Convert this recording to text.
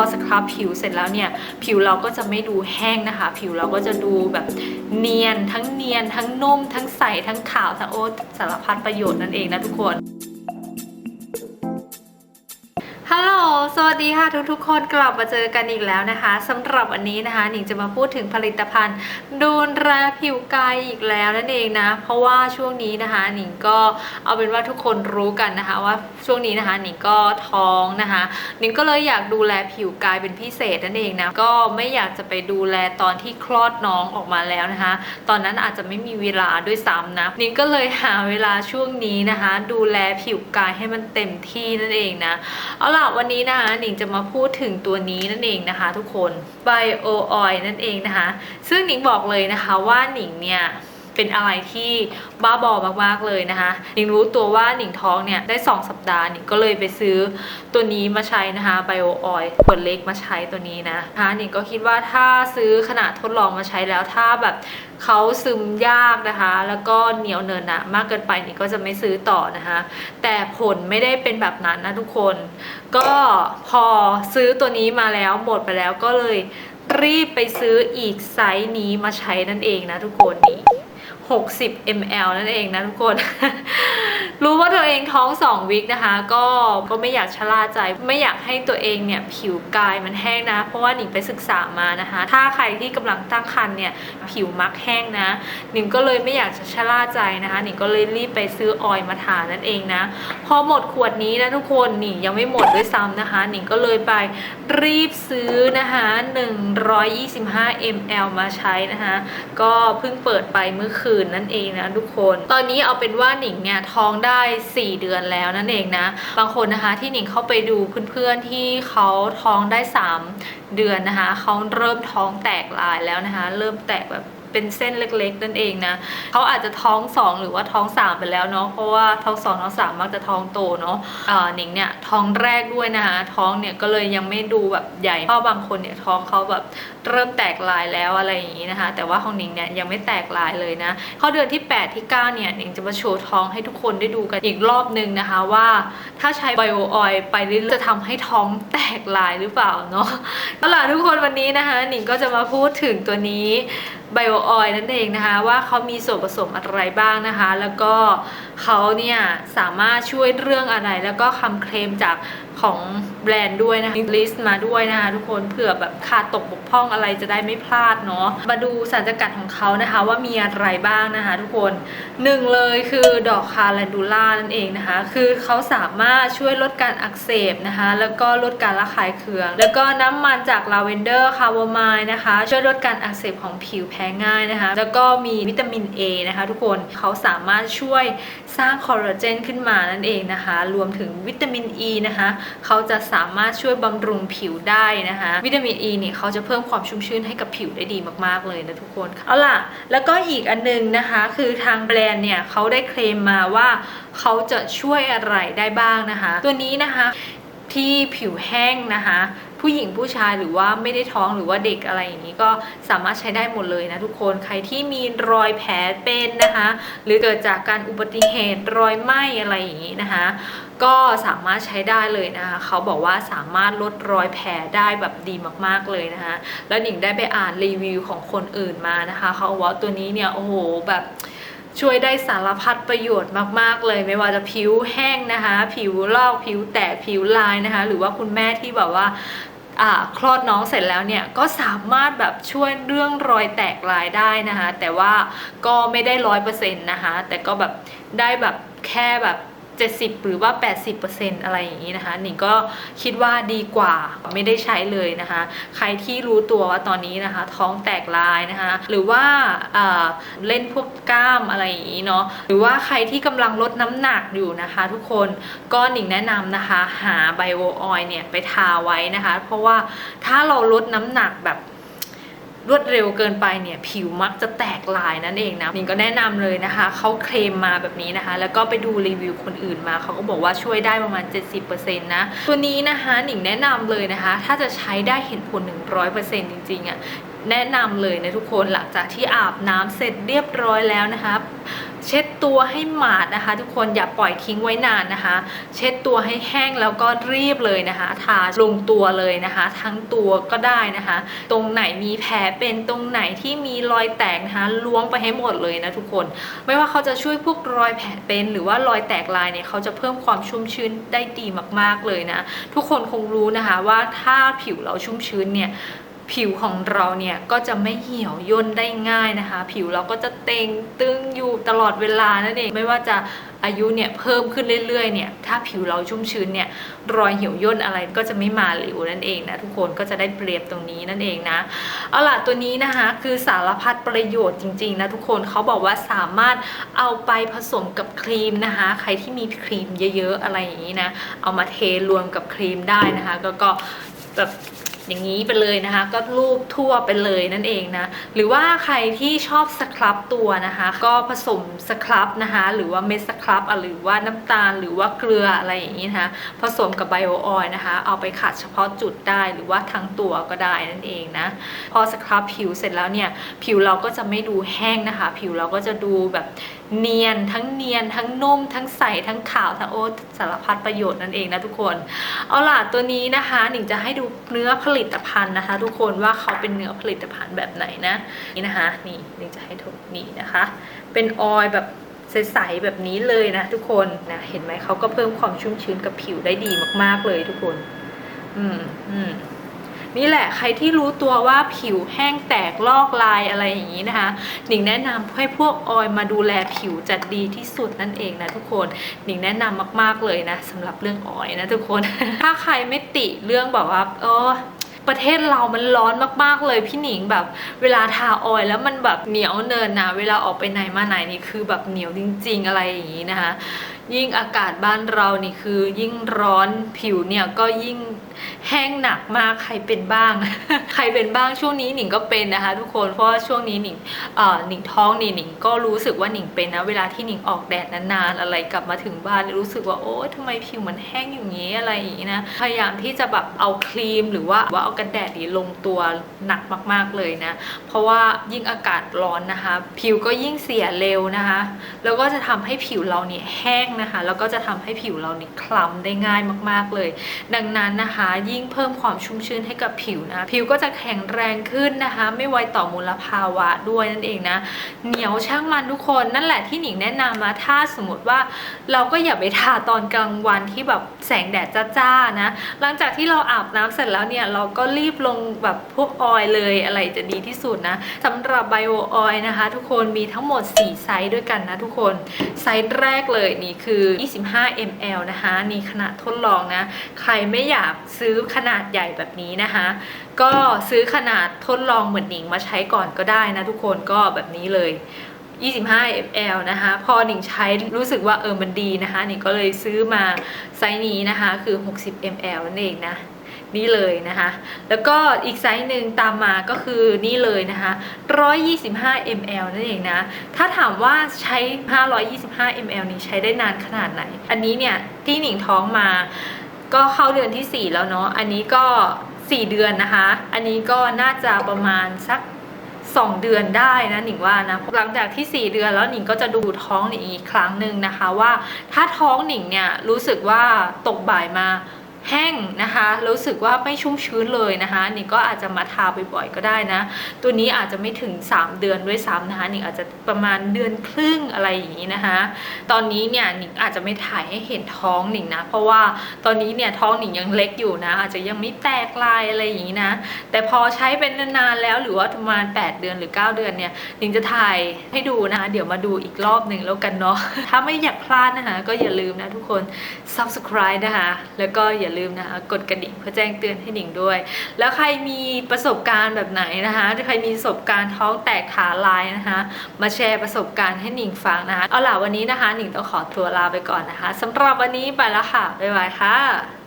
อสครับผิวเสร็จแล้วเนี่ย ผิวเราก็จะไม่ดูแห้งนะคะ ผิวเราก็จะดูแบบเนียนทั้งเนียนทั้งนุ่ม ทั้งใสทั้งขาวทั้งโอ๊ตสารพัดประโยชน์นั่นเองนะทุกคน ฮัลโหล สวัสดีค่ะทุกๆ คนกลับมาเจอกันอีกแล้วนะคะสำหรับวันนี้นะคะหนิงจะมาพูดถึงผลิตภัณฑ์ ดูแลผิวกายอีกแล้วนั่นเองนะ เพราะว่าช่วงนี้นะคะหนิงก็เอาเป็นว่าทุกคนรู้กันนะคะ ว่าช่วงนี้นะคะหนิงก็ท้องนะคะหนิงก็เลยอยากดูแลผิวกายเป็นพิเศษนั่นเองนะก็ไม่อยากจะไปดูแลตอนที่คลอดน้องออกมาแล้วนะคะ ตอนนั้นอาจจะไม่มีเวลาด้วยซ้ำนะหนิงก็เลยหาเวลาช่วงนี้นะคะ ดูแลผิวกายให้มันเต็มที่นั่นเองนะเอาล่ะวันนี้นะคะหนิงจะมาพูดถึงตัวนี้นั่นเองนะคะ ทุกคนไบโอออยนั่นเองนะคะ ซึ่งหนิงบอกเลยนะคะว่าหนิงเนี่ย เป็นอะไรที่บ้าบอมากๆเลยนะคะหนิงรู้ตัวว่าหนิงท้องเนี่ยได้ 2 สัปดาห์หนิงก็เลยไปซื้อตัวนี้มาใช้นะคะ Bio Oil ขวดเล็กมาใช้ตัวนี้นะนะคะหนิงก็คิดว่าถ้าซื้อขนาดทดลองมาใช้แล้วถ้าแบบเขาซึมยากนะคะ แล้วก็เหนียวเนินหนะมากเกินไปนิงก็จะไม่ซื้อต่อนะคะ แต่ผลไม่ได้เป็นแบบนั้นนะทุกคน ก็พอซื้อตัวนี้มาแล้วหมดไปแล้วก็เลยรีบไปซื้ออีกไซส์นี้มาใช้นั่นเองนะทุกคนนี่ 60 ml นั่นเองนะทุกคน รู้ว่าตัวเองท้อง 2 วิกนะคะ ก็ก็ไม่อยากชะล่าใจ ไม่อยากให้ตัวเองเนี่ยผิวกายมันแห้งนะ เพราะว่าหนิงไปศึกษามานะคะ ถ้าใครที่กำลังตั้งครรภ์เนี่ยผิวมักแห้งนะ หนิงก็เลยไม่อยากจะชะล่าใจนะคะ หนิงก็เลยรีบไปซื้อออยล์มาทานั่นเองนะ พอหมดขวดนี้นะทุกคนหนิงยังไม่หมดด้วยซ้ำนะคะ หนิงก็เลยไปรีบซื้อนะคะ 125 ml มาใช้นะคะ ก็เพิ่งเปิดไปเมื่อคืนนั่นเองนะทุกคน ตอนนี้เอาเป็นว่าหนิงเนี่ยท้องได้ 4 เดือนแล้วนั่นเองนะ บางคนนะคะที่หนิงเข้าไปดูเพื่อนๆที่เขาท้องได้ 3 เดือนนะคะเขาเริ่มท้องแตกลายแล้วนะคะ เริ่มแตกแบบ เป็นเส้นเล็กๆ นั่นเองนะเขาอาจจะท้อง2หรือว่าท้อง3ไปแล้วเนาะเพราะว่าท้อง2ท้อง3มักจะท้องโตเนาะอ่าหนิงเนี่ยท้องแรกด้วยนะคะท้องเนี่ยก็เลยยังไม่ดูแบบใหญ่เพราะบางคนเนี่ยท้องเขาแบบเริ่มแตกลายแล้วอะไรอย่างนี้นะคะ แต่ว่าของหนิงเนี่ยยังไม่แตกลายเลยนะข้าเดือนที่ 8 ที่ 9 เนี่ยหนิงจะมาโชว์ท้องให้ทุกคนได้ดูกันอีกรอบนึงนะคะว่า ถ้าใช้ไบโอออยไปเรื่อยๆจะทำให้ท้องแตกลายหรือเปล่าเนาะเอาล่ะทุกคนวันนี้นะคะหนิงก็จะมาพูดถึงตัวนี้ ไบโอออยนั่นเองนะคะ ว่าเขามีส่วนผสมอะไรบ้างนะคะ แล้วก็เขาเนี่ยสามารถช่วยเรื่องอะไร แล้วก็คำเคลมจาก ของแบรนด์ด้วยนะคะลิสต์มาด้วยนะคะทุกคนเผื่อแบบขาดตกบกพร่องอะไรจะได้ไม่พลาดเนาะมาดูสารสกัดของเขานะคะว่ามีอะไรบ้างนะคะทุกคนหนึ่งเลยคือดอกคาแลนดูล่านั่นเองนะคะ คือเขาสามารถช่วยลดการอักเสบนะคะ แล้วก็ลดการระคายเคือง แล้วก็น้ำมันจากลาเวนเดอร์คาโวไมล์นะคะ ช่วยลดการอักเสบของผิวแพ้ง่ายนะคะ แล้วก็มีวิตามิน A นะคะทุกคนเขาสามารถช่วยสร้างคอลลาเจนขึ้นมานั่นเองนะคะ รวมถึงวิตามิน E นะคะเขาจะสามารถช่วยบำรุงผิวได้นะคะวิตามิน E เนี่ยเขาจะเพิ่มความชุ่มชื้นให้กับผิวได้ดีมากๆเลยนะทุกคนเอาล่ะ แล้วก็อีกอันนึงนะคะคือทางแบรนด์เนี่ยเขาได้เคลมมาว่าเขาจะช่วยอะไรได้บ้างนะคะ ตัวนี้นะคะที่ผิวแห้งนะคะ ผู้หญิงผู้ชายหรือว่าไม่ได้ท้องหรือว่าเด็กอะไรอย่างนี้ก็สามารถใช้ได้หมดเลยนะทุกคนใครที่มีรอยแผลเป็นนะคะ หรือเกิดจากการอุบัติเหตุรอยไหม้อะไรอย่างนี้นะคะ ก็สามารถใช้ได้เลยนะคะเขาบอกว่าสามารถลดรอยแผลได้แบบดีมากๆเลยนะคะแล้วหนิงได้ไปอ่านรีวิวของคนอื่นมานะคะเขาบอกว่าตัวนี้เนี่ยโอ้โหแบบช่วยได้สารพัดประโยชน์มาก ๆ เลย ไม่ว่าจะผิวแห้งนะคะ ผิวลอกผิวแตกผิวลายนะคะ หรือว่าคุณแม่ที่แบบว่าอ่า คลอดน้องเสร็จแล้วเนี่ยก็สามารถแบบช่วยเรื่องรอยแตกลายได้นะคะ แต่ว่าก็ไม่ได้ร้อยเปอร์เซ็นต์นะคะ แต่ก็แบบได้แบบแค่แบบ 70 หรือว่า 80%อะไรอย่างนี้นะคะหนิงก็คิดว่าดีกว่าไม่ได้ใช้เลยนะคะ ใครที่รู้ตัวว่าตอนนี้นะคะ ท้องแตกลายนะคะ หรือว่าเเล่นพวกกล้ามอะไรอย่างนี้เนาะหรือว่าใครที่กำลังลดน้ำหนักอยู่นะคะ ทุกคนก็หนิงแนะนำนะคะ หาไบโอออยเนี่ยไปทาไว้นะคะ เพราะว่าถ้าเราลดน้ำหนักแบบ รวดเร็วเกินไปเนี่ยผิวมักจะแตกลายนั่นเองนะนิงก็แนะนำเลยนะคะเขาเคลมมาแบบนี้นะคะ แล้วก็ไปดูรีวิวคนอื่นมาเขาก็บอกว่าช่วยได้ประมาณ 70%นะตัวนี้นะคะหนิงแนะนำเลยนะคะ ถ้าจะใช้ได้เห็นผล 100%จริงๆอะ่ะแนะนำเลยนะทุกคนหลังจากที่อาบน้ำเสร็จเรียบร้อยแล้วนะคะ เช็ดตัวให้หมาดนะคะ ทุกคนอย่าปล่อยทิ้งไว้นานนะคะ เช็ดตัวให้แห้งแล้วก็รีบเลยนะคะ ทาลงตัวเลยนะคะ ทั้งตัวก็ได้นะคะ ตรงไหนมีแผลเป็นตรงไหนที่มีรอยแตกนะคะล้วงไปให้หมดเลยนะทุกคน ไม่ว่าเขาจะช่วยพวกรอยแผลเป็นหรือว่ารอยแตกลายเนี่ยเขาจะเพิ่มความชุ่มชื้นได้ดีมาก ๆเลยนะ ทุกคนคงรู้นะคะว่าถ้าผิวเราชุ่มชื้นเนี่ย ผิวของเราเนี่ยก็จะไม่เหี่ยวย่นได้ง่ายนะคะ ผิวเราก็จะเต่งตึงอยู่ตลอดเวลานั่นเองไม่ว่าจะอายุเนี่ยเพิ่มขึ้นเรื่อยๆเนี่ยถ้าผิวเราชุ่มชื้นเนี่ยรอยเหี่ยวย่นอะไรก็จะไม่มาเร็วนั่นเองนะทุกคนก็จะได้เปรียบตรงนี้นั่นเองนะเอาล่ะตัวนี้นะคะคือสารพัดประโยชน์จริงๆนะทุกคนเขาบอกว่าสามารถเอาไปผสมกับครีมนะคะ ใครที่มีครีมเยอะๆอะไรอย่างนี้นะเอามาเทรวมกับครีมได้นะคะ ก็ก็แบบ อย่างนี้ไปเลยนะคะ ก็รูปทั่วไปเลยนั่นเองนะ หรือว่าใครที่ชอบสครับตัวนะคะ ก็ผสมสครับนะคะ หรือว่าเม็ดสครับอะหรือว่าน้ำตาลหรือว่าเกลืออะไรอย่างนี้นะคะผสมกับไบโอออยล์นะคะ เอาไปขัดเฉพาะจุดได้หรือว่าทั้งตัวก็ได้นั่นเองนะ พอสครับผิวเสร็จแล้วเนี่ย ผิวเราก็จะไม่ดูแห้งนะคะ ผิวเราก็จะดูแบบ เนียนทั้งเนียนทั้งนุ่ม ทั้งใส ทั้งขาว ทั้งโอ้สารพัดประโยชน์นั่นเองนะทุกคน เอาล่ะตัวนี้นะคะหนิงจะให้ดูเนื้อผลิตภัณฑ์นะคะ ทุกคนว่าเขาเป็นเนื้อผลิตภัณฑ์แบบไหนนะนี่นะคะนี่หนิงจะให้ทุกนี่นะคะ เป็นออยแบบใสๆแบบนี้เลยนะทุกคนนะเห็นไหมเขาก็เพิ่มความชุ่มชื้นกับผิวได้ดีมากๆเลยทุกคน อืมอืม นี่แหละใครที่รู้ตัวว่าผิวแห้งแตกลอกลายอะไรอย่างนี้นะคะหนิงแนะนำให้พวกออยมาดูแลผิวจะดีที่สุดนั่นเองนะทุกคนหนิงแนะนำมาก ๆเลยนะสำหรับเรื่องออยนะทุกคน ถ้าใครไม่ติเรื่องแบบว่าเออประเทศเรามันร้อนมากๆเลยพี่หนิงแบบเวลาทาออยล์แล้วมันแบบเหนียวเนินนะเวลาออกไปไหนมาไหนนี่คือแบบเหนียวจริง ๆ อะไรอย่างนี้นะคะยิ่งอากาศบ้านเรานี่คือยิ่งร้อนผิวเนี่ยก็ยิ่ง แห้งหนักมากใครเป็นบ้าง ใครเป็นบ้างช่วงนี้หนิงก็เป็นนะคะ ทุกคนเพราะว่าช่วงนี้หนิงเอ่อหนิงท้องนี่หนิงก็รู้สึกว่าหนิงเป็นนะเวลาที่หนิงออกแดดนานๆอะไรกลับมาถึงบ้านรู้สึกว่าโอ๊ยทำไมผิวมันแห้งอย่างนี้อะไรอย่างนี้นะพยายามที่จะแบบเอาครีมหรือว่าว่าเอากันแดดนี่ลงตัวหนักมากๆเลยนะ เพราะว่ายิ่งอากาศร้อนนะคะ ผิวก็ยิ่งเสียเร็วนะคะ แล้วก็จะทำให้ผิวเราเนี่ยแห้งนะคะ แล้วก็จะทำให้ผิวเราเนี่ยคล้ำได้ง่ายมากๆเลย ดังนั้นนะคะยิ่งเพิ่มความชุ่มชื้นให้กับผิวนะ ผิวก็จะแข็งแรงขึ้นนะคะ ไม่ไวต่อมลภาวะด้วยนั่นเองนะ เหนียวช่างมันทุกคนนั่นแหละที่หนิงแนะนำมาถ้าสมมติว่าเราก็อย่าไปทาตอนกลางวันที่แบบแสงแดดจ้าๆนะ หลังจากที่เราอาบน้ำเสร็จแล้วเนี่ยเราก็รีบลงแบบพวกออยเลยอะไรจะดีที่สุดนะสำหรับไบโอออยนะคะ ทุกคนมีทั้งหมด 4 ไซส์ด้วยกันนะทุกคนไซส์แรกเลยนี่คือ 25 ml นะคะนี่ขนาดทดลองนะ ใครไม่อยากซื้อขนาดใหญ่แบบนี้นะคะ ก็ซื้อขนาดทดลองเหมือนหนิงมาใช้ก่อนก็ได้นะทุกคนก็แบบนี้เลย 25 ml นะคะ พอหนิงใช้รู้สึกว่าเออมันดีนะคะหนิงก็เลยซื้อมาไซส์นี้นะคะคือ 60 ml นั่นเองนะนี่เลยนะคะ แล้วก็อีกไซส์หนึ่งตามมาก็คือนี่เลยนะคะ 125 ml นั่นเองนะ ถ้าถามว่าใช้ 525 ml นี้ใช้ได้นานขนาดไหน อันนี้เนี่ยที่หนิงท้องมา ก็เข้าเดือนที่ 4 แล้วเนาะ อันนี้ก็ 4 เดือนนะคะ อันนี้ก็น่าจะประมาณสัก 2 เดือนได้นะหนิงว่านะ หลังจากที่ 4 เดือนแล้วหนิงก็จะดูท้องหนิงอีกครั้งหนึ่งนะคะว่า ถ้าท้องหนิงเนี่ยรู้สึกว่าตกบ่ายมา แห้งนะคะรู้สึกว่าไม่ชุ่มชื้นเลยนะคะนิงก็อาจจะมาทาบ่อยๆก็ได้นะ ตัวนี้อาจจะไม่ถึง 3 เดือนด้วยซ้ำนะคะนิงอาจจะประมาณเดือนครึ่งอะไรอย่างนี้นะคะ ตอนนี้เนี่ยนิงอาจจะไม่ถ่ายให้เห็นท้องหนิงนะเพราะว่าตอนนี้เนี่ยท้องหนิงยังเล็กอยู่นะ อาจจะยังไม่แตกลายอะไรอย่างนี้นะแต่พอใช้เป็นนานๆแล้วหรือว่าประมาณ 8 เดือนหรือ 9 เดือนเนี่ยนิงจะถ่ายให้ดูนะคะเดี๋ยวมาดูอีกรอบหนึ่งแล้วกันเนาะถ้าไม่อยากพลาดนะคะก็อย่าลืมนะทุกคน subscribe นะคะ แล้วก็อย่าลืมนะคะ กดกระดิ่งเพื่อแจ้งเตือนให้หนิงด้วย แล้วใครมีประสบการณ์แบบไหนนะคะใครมีประสบการณ์ท้องแตกขาลายนะคะ มาแชร์ประสบการณ์ให้หนิงฟังนะคะ เอาล่ะวันนี้นะคะหนิงต้องขอตัวลาไปก่อนนะคะสำหรับวันนี้ไปแล้วค่ะ บ๊ายบายค่ะ